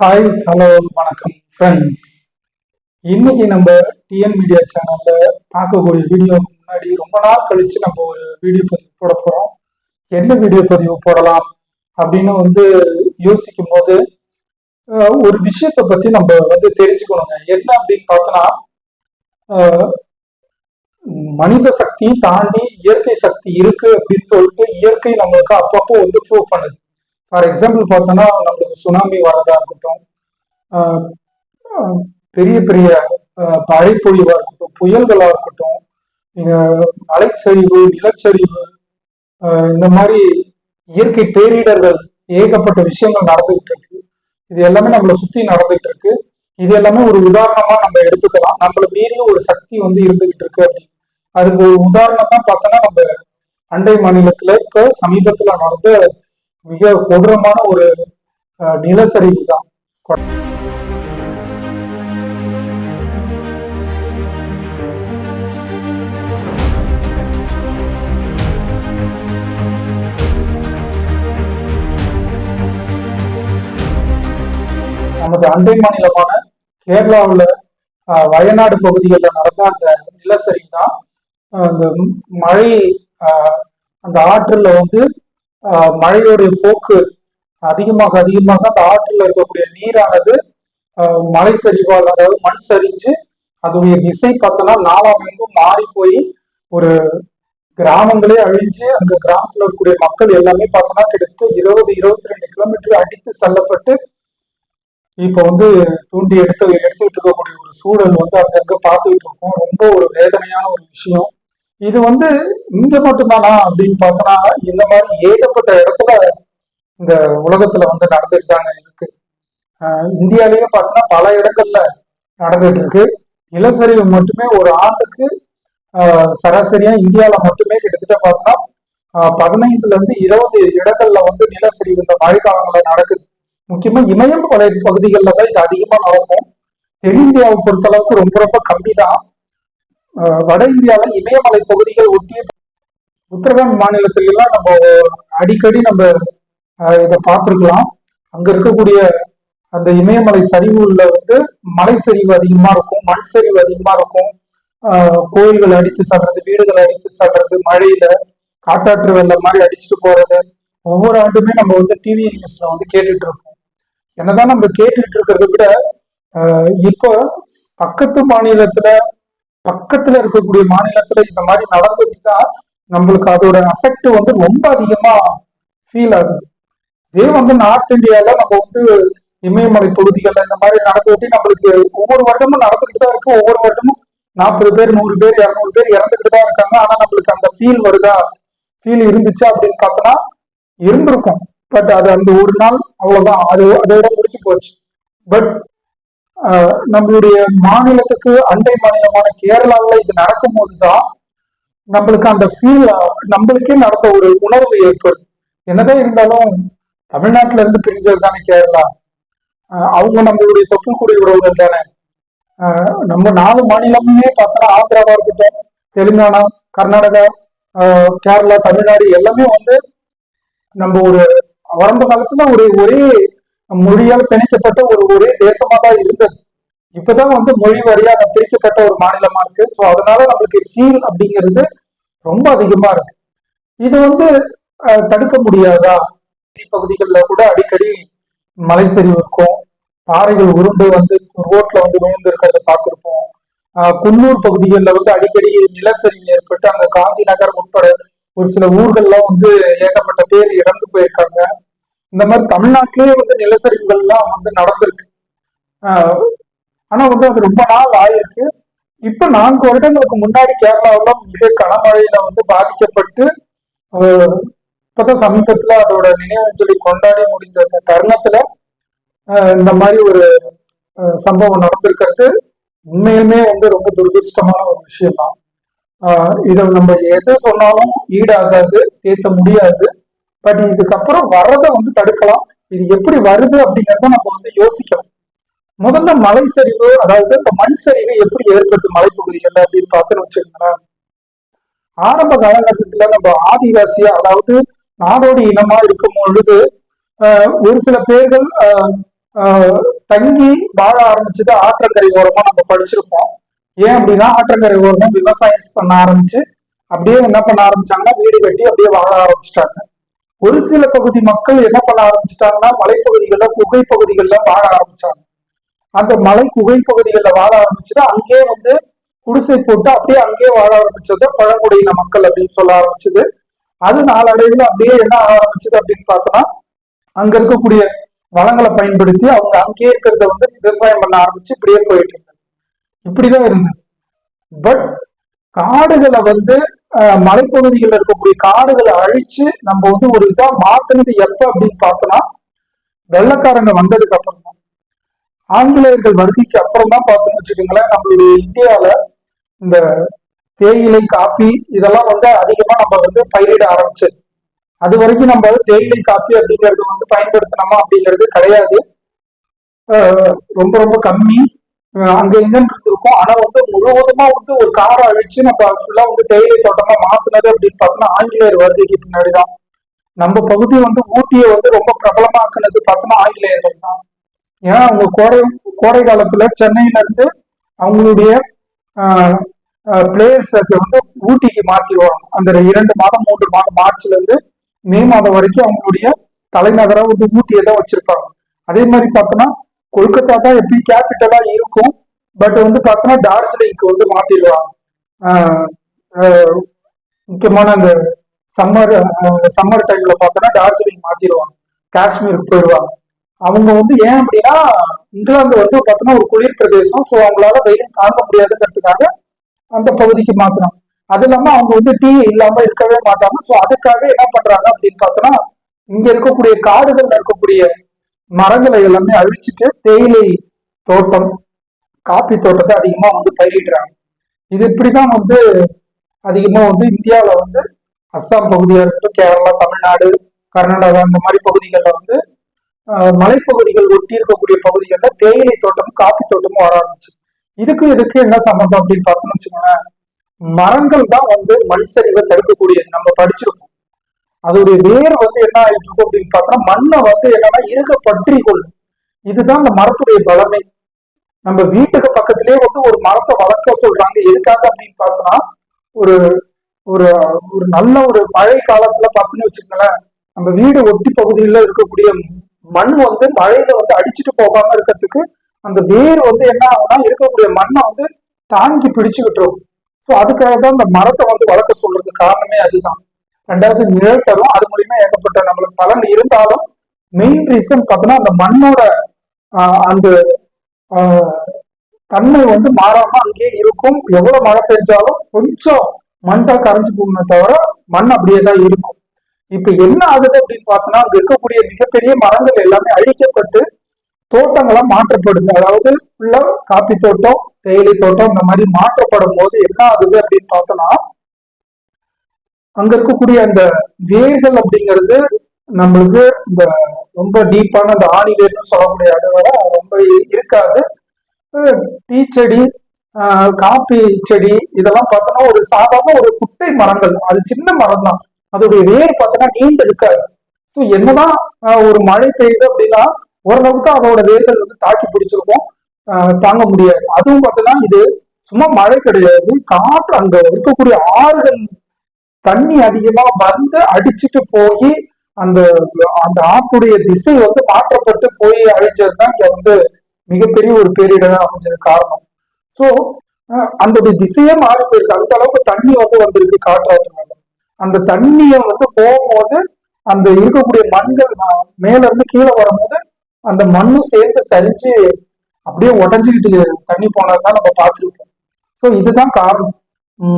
Hi hello வணக்கம் friends இன்னைக்கு நம்ம டிஎன் மீடியா சேனல்ல பார்க்கக்கூடிய வீடியோக்கு முன்னாடி ரொம்ப நாள் கழிச்சு நம்ம ஒரு வீடியோ பதிவு போட போறோம். என்ன வீடியோ பதிவு போடலாம் அப்படின்னு வந்து யோசிக்கும் போது ஒரு விஷயத்தை பத்தி நம்ம வந்து தெரிஞ்சுக்கணுங்க. என்ன அப்படின்னு பார்த்தோன்னா மனித சக்தி தாண்டி இயற்கை சக்தி இருக்கு அப்படின்னு சொல்லிட்டு இயற்கை நம்மளுக்கு அப்பப்போ வந்து ப்ரூவ் பண்ணுது. ஃபார் எக்ஸாம்பிள் பார்த்தோன்னா நம்மளுக்கு சுனாமி வரதா இருக்கட்டும் பெரிய பெரிய ஆஹ் இருக்கட்டும் புயல்களா இருக்கட்டும் இங்க மலைச்சரிவு நிலச்சரிவு இந்த மாதிரி இயற்கை பேரிடர்கள் ஏகப்பட்ட விஷயங்கள் நடந்துகிட்டு இருக்கு. இது எல்லாமே நம்மளை சுத்தி நடந்துகிட்டு இருக்கு. இது எல்லாமே ஒரு உதாரணமா நம்ம எடுத்துக்கலாம். நம்மள மீறிய ஒரு சக்தி வந்து இருந்துகிட்டு இருக்கு அப்படின்னு. அதுக்கு ஒரு உதாரணம் தான் பார்த்தோன்னா நம்ம அண்டை மாநிலத்துல இப்ப சமீபத்துல நடந்த மிக கொடூரமான ஒரு நிலசரிவு தான் நமது அண்டை மாநிலமான கேரளாவில் வயநாடு பகுதிகளில் நடந்த அந்த நிலசரி தான் அந்த மழை அந்த ஆற்றில் வந்து மழையோடைய போக்கு அதிகமாக அதிகமாக அந்த ஆற்றில் இருக்கக்கூடிய நீரானது மலை சரிவால் அதாவது மண் சரிஞ்சு அதோடைய திசை பார்த்தோன்னா நாலாம் எங்கும் மாறி போய் ஒரு கிராமங்களே அழிஞ்சு அங்க கிராமத்துல இருக்கக்கூடிய மக்கள் எல்லாமே பார்த்தோன்னா கிட்டத்தட்ட இருபது இருபத்தி ரெண்டு கிலோமீட்டர் அடித்து செல்லப்பட்டு இப்ப வந்து தூண்டி எடுத்து எடுத்துக்கிட்டு இருக்கக்கூடிய ஒரு சூழல் வந்து அங்கங்க பார்த்துக்கிட்டு இருக்கோம். ரொம்ப ஒரு வேதனையான ஒரு விஷயம். இது வந்து இங்க மட்டும்தானா அப்படின்னு பார்த்தோன்னா இந்த மாதிரி ஏகப்பட்ட இடத்துல இந்த உலகத்துல வந்து நடந்துட்டு தாங்க இருக்கு ஆஹ் பார்த்தோன்னா பல இடங்கள்ல நடந்துட்டு இருக்கு நிலச்சரிவு மட்டுமே ஒரு ஆண்டுக்கு சராசரியா இந்தியாவில மட்டுமே கிட்டத்தட்ட பார்த்தோன்னா பதினைந்துல இருந்து இருபது இடங்கள்ல வந்து நிலச்சரிவு இந்த மழைக்காலங்கள்ல நடக்குது. முக்கியமா இமயமலை பகுதிகளில் தான் இது அதிகமா நடக்கும். தென்னிந்தியாவை பொறுத்த அளவுக்கு ரொம்ப ரொம்ப கம்மி தான் வட இந்தியாவில் இமயமலை பகுதிகள் ஒட்டிய உத்தரகாண்ட் மாநிலத்துல எல்லாம் நம்ம அடிக்கடி நம்ம இதை பார்த்துருக்கலாம். அங்க இருக்கக்கூடிய அந்த இமயமலை சரிவுல வந்து மலை சரிவு அதிகமா இருக்கும் மண் சரிவு அதிகமா இருக்கும். கோயில்கள் அடித்து சாடுறது வீடுகள் அடித்து சாடுறது மழையில காட்டாற்று வெள்ளம் மாதிரி அடிச்சுட்டு போறது. ஒவ்வொரு ஆண்டுமே நம்ம வந்து டிவி நியூஸ்ல வந்து கேட்டுட்டு இருக்கோம் என்னதான் நம்ம கேட்டுட்டு இருக்கிறத விட இப்போ பக்கத்து மாநிலத்துல பக்கத்துல இருக்கக்கூடிய மாநிலத்துல இந்த மாதிரி நடந்துட்டா நம்மளுக்கு அதோட அஃபெக்ட் வந்து ரொம்ப அதிகமா ஃபீல் ஆகுது. இதே வந்து நார்த் இந்தியால நம்ம வந்து இமயமலை பகுதிகளில் இந்த மாதிரி நடந்துட்டு நம்மளுக்கு ஒவ்வொரு வருடமும் நடந்துகிட்டு தான் இருக்கு. ஒவ்வொரு வருடமும் நாற்பது பேர் நூறு பேர் இரநூறு பேர் இறந்துகிட்டு தான் இருக்காங்க. ஆனா நம்மளுக்கு அந்த ஃபீல் வருதா? ஃபீல் இருந்துச்சா அப்படின்னு பார்த்தோன்னா இருந்திருக்கும். பட் அது அந்த ஒரு நாள் அவ்வளவுதான். அது அதோட முடிச்சு போச்சு. பட் நம்மளுடைய மாநிலத்துக்கு அண்டை மாநிலமான கேரளாவில் இது நடக்கும்போது தான் நம்மளுக்கு அந்த ஃபீல் நம்மளுக்கே நடந்த ஒரு உணர்வு ஏற்படுது என்னதான் இருந்தாலும் தமிழ்நாட்டில இருந்து பிரிஞ்சது தானே கேரளா. அவங்க நம்மளுடைய தொப்புள்குடி உறவுகள் தானே. நம்ம நாலு மாநிலமுமே பார்த்தோன்னா ஆந்திராவா இருக்கட்டும் தெலுங்கானா கர்நாடகா கேரளா தமிழ்நாடு எல்லாமே வந்து நம்ம ஒரு ஆரம்ப காலத்துல ஒரு ஒரே மொழியால் பிணைக்கப்பட்ட ஒரு ஒரே தேசமா தான் இருந்தது. இப்பதான் வந்து மொழி வாரியாக பிரிக்கப்பட்ட ஒரு மாநிலமா இருக்கு. ஸோ அதனால நம்மளுக்கு ஃபீல் அப்படிங்கிறது ரொம்ப அதிகமா இருக்கு. இது வந்து தடுக்க முடியாதா? பகுதிகளில் கூட அடிக்கடி மலை சரிவு இருக்கும். பாறைகள் உருண்டு வந்து ரோட்ல வந்து விழுந்து இருக்கிறத பார்த்துருப்போம் குன்னூர் பகுதிகளில் வந்து அடிக்கடி நிலச்சரிவு ஏற்பட்டு அங்க காந்தி நகர் உட்பட ஒரு சில ஊர்கள்லாம் வந்து ஏகப்பட்ட பேர் இறந்து போயிருக்காங்க. இந்த மாதிரி தமிழ்நாட்டிலேயே வந்து நிலச்சரிவுகள்லாம் வந்து நடந்திருக்கு. ஆனா வந்து அது ரொம்ப நாள் ஆயிருக்கு. இப்ப நான்கு வருடங்களுக்கு முன்னாடி கேரளாவில் மிக கனமழையில வந்து பாதிக்கப்பட்டு இப்பதான் சமீபத்துல அதோட நினைவஞ்சலி கொண்டாடி முடிஞ்ச அந்த தருணத்துல இந்த மாதிரி ஒரு சம்பவம் நடந்திருக்கிறது. உண்மையுமே வந்து ரொம்ப துரதிருஷ்டமான ஒரு விஷயம் தான் இதை நம்ம எது சொன்னாலும் ஈடாகாது ஏற்ற முடியாது. பட் இதுக்கப்புறம் வர்றதை வந்து தடுக்கலாம். இது எப்படி வருது அப்படிங்கறத நம்ம வந்து யோசிக்கணும். முதல்ல மலை சரிவு அதாவது இந்த மண் சரிவு எப்படி ஏற்படுது மலைப்பகுதிகளில் அப்படின்னு பார்த்துன்னு வச்சுக்கோங்களேன். ஆரம்ப காலகட்டத்துல நம்ம ஆதிவாசியா அதாவது நாடோடி இனமா இருக்கும் பொழுது ஒரு சில பேர்கள் தங்கி வாழ ஆரம்பிச்சது ஆற்றங்கரை ஓரமா நம்ம படிச்சிருப்போம். ஏன் அப்படின்னா ஆற்றங்கரை ஓரமா விவசாயம் பண்ண ஆரம்பிச்சு அப்படியே என்ன பண்ண ஆரம்பிச்சாங்கன்னா வீடு கட்டி அப்படியே வாழ ஆரம்பிச்சிட்டாங்க. ஒரு சில பகுதி மக்கள் என்ன பண்ண ஆரம்பிச்சிட்டாங்கன்னா மலைப்பகுதிகளில் குகை பகுதிகளில் வாழ ஆரம்பிச்சாங்க. அந்த மலை குகை பகுதிகளில் வாழ ஆரம்பிச்சது அங்கேயே வந்து குடிசை போட்டு அப்படியே அங்கேயே வாழ ஆரம்பிச்சது பழங்குடியின மக்கள் அப்படின்னு சொல்ல ஆரம்பிச்சது. அது நாளடைவில் அப்படியே என்ன ஆக ஆரம்பிச்சது அப்படின்னு பார்த்தோன்னா அங்க இருக்கக்கூடிய வளங்களை பயன்படுத்தி அவங்க அங்கேயே இருக்கிறத வந்து விவசாயம் பண்ண ஆரம்பிச்சு இப்படியே போயிட்டு இருந்தது. இப்படிதான் இருந்தது. பட் காடுகளை வந்து மலைப்பகுதிகளில் இருக்கக்கூடிய காடுகளை அழிச்சு நம்ம வந்து ஒரு இதா மாத்தினது எப்ப அப்படின்னு பார்த்தோம்னா வெள்ளக்காரங்க வந்ததுக்கு அப்புறம் தான் ஆங்கிலேயர்கள் வருகைக்கு அப்புறம் தான் பார்த்தோம்னு வச்சுக்கோங்களேன் நம்மளுடைய இந்தியாவில இந்த தேயிலை காப்பி இதெல்லாம் வந்து அதிகமா நம்ம வந்து பயிரிட ஆரம்பிச்சது அது வரைக்கும் நம்ம தேயிலை காப்பி அப்படிங்கிறது வந்து பயன்படுத்தினோமா அப்படிங்கிறது கிடையாது. ரொம்ப ரொம்ப கம்மி. அங்க எங்கன்னு இருந்திருக்கும் ஆனா வந்து முழுவதுமா வந்து ஒரு காரை அழிச்சு நம்ம ஃபுல்லா வந்து தேயிலை தோட்டமா மாத்தினது அப்படின்னு பார்த்தோம்னா ஆங்கிலேயர் வருகைக்கு பின்னாடிதான். நம்ம பகுதி வந்து ஊட்டியை வந்து ரொம்ப பிரபலமாக்குனது பார்த்தோம்னா ஆங்கிலேயர்கள் தான். ஏன்னா அவங்க கோடை கோடை காலத்துல சென்னையில இருந்து அவங்களுடைய பிளேயர்ஸ் வந்து ஊட்டிக்கு மாத்திடுவாங்க. அந்த இரண்டு மாதம் மூன்று மாதம் மார்ச்ல இருந்து மே மாதம் வரைக்கும் அவங்களுடைய தலைநகரா வந்து ஊட்டியை தான் வச்சிருப்பாங்க. அதே மாதிரி பார்த்தோன்னா கொல்கத்தா தான் எப்படி கேபிட்டலா இருக்கும் பட் வந்து பார்த்தோன்னா டார்ஜிலிங்க்கு வந்து மாத்திடுவாங்க. முக்கியமான அந்த சம்மர் சம்மர் டைம்ல பார்த்தோன்னா டார்ஜிலிங் மாத்திடுவாங்க. காஷ்மீருக்கு போயிடுவாங்க. அவங்க வந்து ஏன் அப்படின்னா இங்கிலாந்து வந்து பார்த்தோன்னா ஒரு குளிர் பிரதேசம் ஸோ அவங்களால வெயில் தாங்க முடியாதுங்கிறதுக்காக அந்த பகுதிக்கு மாத்தினாங்க. அது இல்லாம அவங்க வந்து டீ இல்லாம இருக்கவே மாட்டாங்க. ஸோ அதுக்காக என்ன பண்றாங்க அப்படின்னு பார்த்தோன்னா இங்க இருக்கக்கூடிய காடுகள்ல இருக்கக்கூடிய மரங்களை எல்லாமே அழிச்சிட்டு தேயிலை தோட்டம் காப்பி தோட்டத்தை அதிகமா வந்து பயிரிடுறாங்க. இது இப்படிதான் வந்து அதிகமா வந்து இந்தியாவில் வந்து அஸ்ஸாம் பகுதியா இருக்கட்டும் கேரளா தமிழ்நாடு கர்நாடகா இந்த மாதிரி பகுதிகளில் வந்து மலைப்பகுதிகள் ஒட்டி இருக்கக்கூடிய பகுதிகளில் தேயிலை தோட்டமும் காப்பி தோட்டமும் வர ஆரம்பிச்சு. இதுக்கு இதுக்கு என்ன சம்பந்தம் அப்படின்னு பார்த்தோம்னு வச்சுக்கோங்களேன் மரங்கள் தான் வந்து மண் சரிவை தடுக்கக்கூடியது. நம்ம படிச்சிருப்போம். அதோடைய வேர் வந்து என்ன ஆயிட்டு இருக்கும் அப்படின்னு பார்த்தோம்னா மண்ணை வந்து என்னன்னா இருக பற்றி கொள்ளும் இதுதான் அந்த மரத்துடைய பலமே நம்ம வீட்டுக்கு பக்கத்திலேயே வந்து ஒரு மரத்தை வளர்க்க சொல்றாங்க. எதுக்காக அப்படின்னு பார்த்தோம்னா ஒரு ஒரு ஒரு நல்ல ஒரு மழை காலத்துல பார்த்தோன்னு வச்சுக்கோங்களேன் நம்ம வீடு ஒட்டி பகுதியில் இருக்கக்கூடிய மண் வந்து மழையில வந்து அடிச்சுட்டு போகாம இருக்கிறதுக்கு அந்த வேர் வந்து என்ன ஆகும்னா இருக்கக்கூடிய மண்ணை வந்து தாங்கி பிடிச்சுக்கிட்டுரும் ஸோ அதுக்காக தான் இந்த மரத்தை வந்து வளர்க்க சொல்றது காரணமே அதுதான். ரெண்டாவது நிழல் தரும் அது மூலியமா ஏகப்பட்ட நம்மளுக்கு பலன் இருந்தாலும் மெயின் ரீசன் பார்த்தோன்னா அந்த மண்ணோட அந்த தன்மை வந்து மாறாம அங்கேயே இருக்கும். எவ்வளவு மழை பெஞ்சாலும் கொஞ்சம் மண் தான் கரைஞ்சு போகணுமே தவிர மண் அப்படியே தான் இருக்கும். இப்ப என்ன ஆகுது அப்படின்னு பார்த்தோம்னா அங்க இருக்கக்கூடிய மிகப்பெரிய மரங்கள் எல்லாமே அழிக்கப்பட்டு தோட்டங்களா மாற்றப்படுது. அதாவது ஃபுல்லா காப்பி தோட்டம் தேயிலை தோட்டம் இந்த மாதிரி மாற்றப்படும் போது என்ன ஆகுது அப்படின்னு பார்த்தோம்னா அங்க இருக்கக்கூடிய அந்த வேர்கள் அப்படிங்கிறது நம்மளுக்கு இந்த ரொம்ப டீப்பான அந்த ஆணி வேர்னு சொல்ல முடியாது. வர ரொம்ப இருக்காது. டீ செடி காப்பி செடி இதெல்லாம் பார்த்தோன்னா ஒரு சாதாரண ஒரு குட்டை மரங்கள். அது சின்ன மரம் தான் அதோடைய வேர் பார்த்தோன்னா நீண்டு இருக்காது. ஸோ என்னதான் ஒரு மழை பெய்யுது அப்படின்னா ஓரளவுக்கு தான் அதோட வேர்கள் வந்து தாக்கி பிடிச்சிருக்கும். தாங்க முடியாது. அதுவும் பார்த்தோன்னா இது சும்மா மழை கிடையாது. காற்று அங்க இருக்கக்கூடிய ஆறுகள் தண்ணி அதிகமா வந்து அடிச்சுட்டு போய் அந்த அந்த ஆத்துடைய திசை வந்து மாற்றப்பட்டு போய் அழிஞ்சது தான் இங்க வந்து மிகப்பெரிய ஒரு பேரிடரா அமைஞ்சது காரணம். ஸோ அந்த திசையே மாறி போயிருக்கு. அந்த அளவுக்கு தண்ணி வந்து வந்திருக்கு காற்றாற்றுனால அந்த தண்ணியை வந்து போகும்போது அந்த இருக்கக்கூடிய மண்கள் மேல இருந்து கீழே வரும்போது அந்த மண்ணும் சேர்ந்து சரிஞ்சு அப்படியே உடஞ்சுக்கிட்டு தண்ணி போனதுதான் நம்ம பார்த்துருக்கோம் ஸோ இதுதான் காரணம்.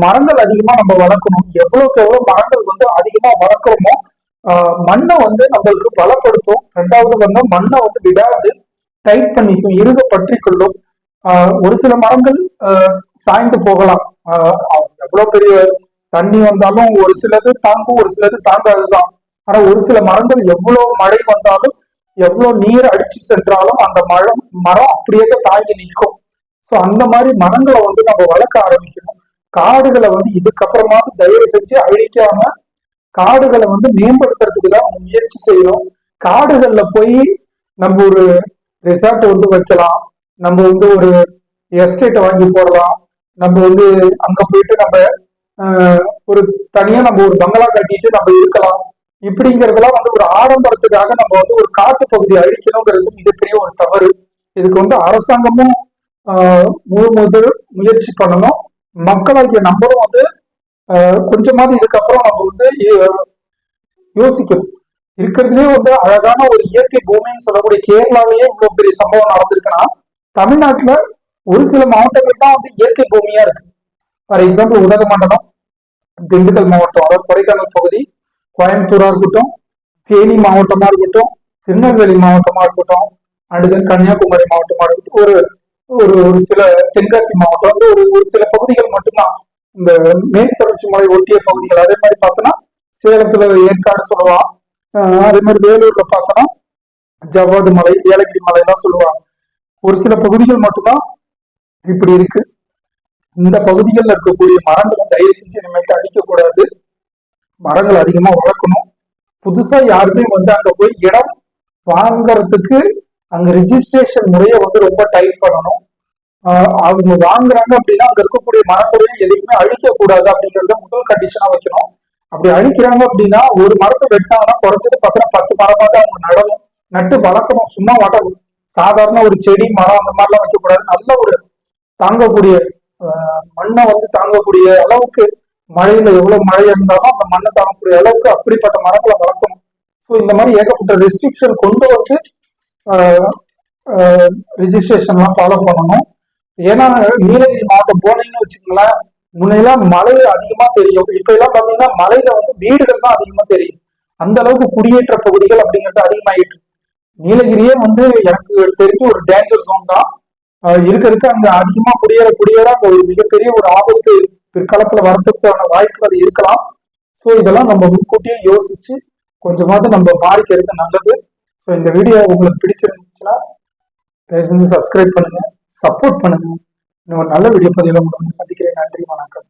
மரங்கள் அதிகமா நம்ம வளர்க்கணும். எவ்வளவுக்கு எவ்வளவு மரங்கள் வந்து அதிகமா வளர்க்குறோமோ மண்ணை வந்து நம்மளுக்கு பலப்படுத்தும். ரெண்டாவது வந்து மண்ணை வந்து விடாது டைட் பண்ணிக்கும் இருக பற்றி கொள்ளும். ஒரு சில மரங்கள் சாய்ந்து போகலாம். எவ்வளவு பெரிய தண்ணி வந்தாலும் ஒரு சிலது தாங்கும் ஒரு சிலது தாங்காதுதான். ஆனா ஒரு சில மரங்கள் எவ்வளவு மழை வந்தாலும் எவ்வளவு நீர் அடிச்சு சென்றாலும் அந்த மழை மரம் அப்படியே தான் தாங்கி நிற்கும். ஸோ அந்த மாதிரி மரங்களை வந்து நம்ம வளர்க்க ஆரம்பிக்கணும். காடுகளை வந்து இதுக்கப்புறமாவது தயவு செஞ்சு அழிக்காம காடுகளை வந்து மேம்படுத்துறதுக்கு தான் நம்ம முயற்சி செய்யணும் காடுகள்ல போய் நம்ம ஒரு ரிசார்ட் வந்து வைக்கலாம். நம்ம வந்து ஒரு எஸ்டேட்டை வாங்கி போடலாம். நம்ம வந்து அங்க போயிட்டு நம்ம ஒரு தனியா நம்ம ஒரு பங்களா கட்டிட்டு நம்ம இருக்கலாம். இப்படிங்கிறதெல்லாம் வந்து ஒரு ஆடம்பரத்துக்காக நம்ம வந்து ஒரு காட்டு பகுதியை அழிக்கணுங்கிறது மிகப்பெரிய ஒரு தவறு. இதுக்கு வந்து அரசாங்கமும் முழு முதல் முயற்சி பண்ணணும். மக்களாகிய நம்மளும் வந்து கொஞ்சமாவது இதுக்கப்புறம் நம்ம வந்து யோசிக்கணும். இருக்கிறதுலேயே வந்து அழகான ஒரு இயற்கை பூமின்னு சொல்லக்கூடிய கேரளாவிலேயே இவ்வளவு பெரிய சம்பவம் நடந்திருக்குன்னா தமிழ்நாட்டுல ஒரு சில மாவட்டங்கள் தான் வந்து இயற்கை பூமியா இருக்கு. ஃபார் எக்ஸாம்பிள் உதகமண்டலம் திண்டுக்கல் மாவட்டம் அதாவது கொடைக்கானல் பகுதி கோயம்புத்தூரா இருக்கட்டும் தேனி மாவட்டமா இருக்கட்டும் திருநெல்வேலி மாவட்டமா இருக்கட்டும் அண்ட் தென் கன்னியாகுமரி மாவட்டமா இருக்கட்டும் ஒரு ஒரு ஒரு சில தென்காசி மாவட்டம் வந்து ஒரு ஒரு சில பகுதிகள் மட்டும்தான். இந்த மேற்கு தொடர்ச்சி மலை ஒட்டிய பகுதிகள். அதே மாதிரி பார்த்தோன்னா சேலத்துல ஏற்காடு சொல்லலாம். அதே மாதிரி வேலூர்ல பார்த்தோன்னா ஜவ்வாது மலை ஏலகிரி மலை எல்லாம் சொல்லுவாங்க. ஒரு சில பகுதிகள் மட்டும்தான் இப்படி இருக்கு. இந்த பகுதிகளில் இருக்கக்கூடிய மரங்களை தயவு செஞ்சு இனிமேட்டு அழிக்கக்கூடாது மரங்கள் அதிகமா வளர்க்கணும். புதுசா யாருமே வந்து அங்க போய் இடம் வாங்கறதுக்கு அங்க ரிஜிஸ்ட்ரேஷன் முறையை வந்து ரொம்ப டைட் பண்ணணும். அவங்க வாங்குறாங்க அப்படின்னா அங்க இருக்கக்கூடிய மரங்களையும் எதையுமே அழிக்க கூடாது அப்படிங்கறத முதல் கண்டிஷனா வைக்கணும். அப்படி அழிக்கிறாங்க அப்படின்னா ஒரு மரத்தை வெட்டாங்கன்னா குறைஞ்சது பார்த்தா பத்து மரமாவது அவங்க நடணும். நட்டு வளர்க்கணும். சும்மா வளரும் சாதாரண ஒரு செடி மரம் அந்த மாதிரிலாம் வைக்கக்கூடாது. நல்ல ஒரு தாங்கக்கூடிய மண்ணை வந்து தாங்கக்கூடிய அளவுக்கு மழையில எவ்வளவு மழை இருந்தாலும் அந்த மண்ணை தாங்கக்கூடிய அளவுக்கு அப்படிப்பட்ட மரங்களை வளர்க்கணும். ஸோ இந்த மாதிரி ஏகப்பட்ட ரெஸ்ட்ரிக்ஷன் கொண்டு வந்து ரிஜிஸ்ட்ரேஷன்லாம் ஃபாலோ பண்ணணும். ஏன்னா நீலகிரி மாவட்டம் போனீங்கன்னு வச்சுக்கோங்களேன் முன்னையெல்லாம் மழை அதிகமா தெரியும். இப்ப எல்லாம் பாத்தீங்கன்னா மலையில வந்து வீடுகள் தான் அதிகமா தெரியும். அந்த அளவுக்கு குடியேற்ற பகுதிகள் அப்படிங்கிறது அதிகமாயிட்டு. நீலகிரியே வந்து எனக்கு தெரிஞ்ச ஒரு டேஞ்சர் ஜோன் தான். ஆஹ் இருக்க இருக்க அங்க அதிகமா குடியேற குடியேற அங்க ஒரு மிகப்பெரிய ஒரு ஆபத்து பிற்காலத்துல வரதுக்கான வாய்ப்புகள் இருக்கலாம். ஸோ இதெல்லாம் நம்ம முன்கூட்டியே யோசிச்சு கொஞ்சமாவது நம்ம மாறிக்கிறது நல்லது. ஸோ இந்த வீடியோ உங்களுக்கு பிடிச்சிருந்துச்சுன்னா தயவு செஞ்சு சப்ஸ்கிரைப் பண்ணுங்கள் சப்போர்ட் பண்ணுங்கள் இன்னும் ஒரு நல்ல வீடியோ பதிவில் உங்களை வந்து சந்திக்கிறேன். நன்றி வணக்கம்.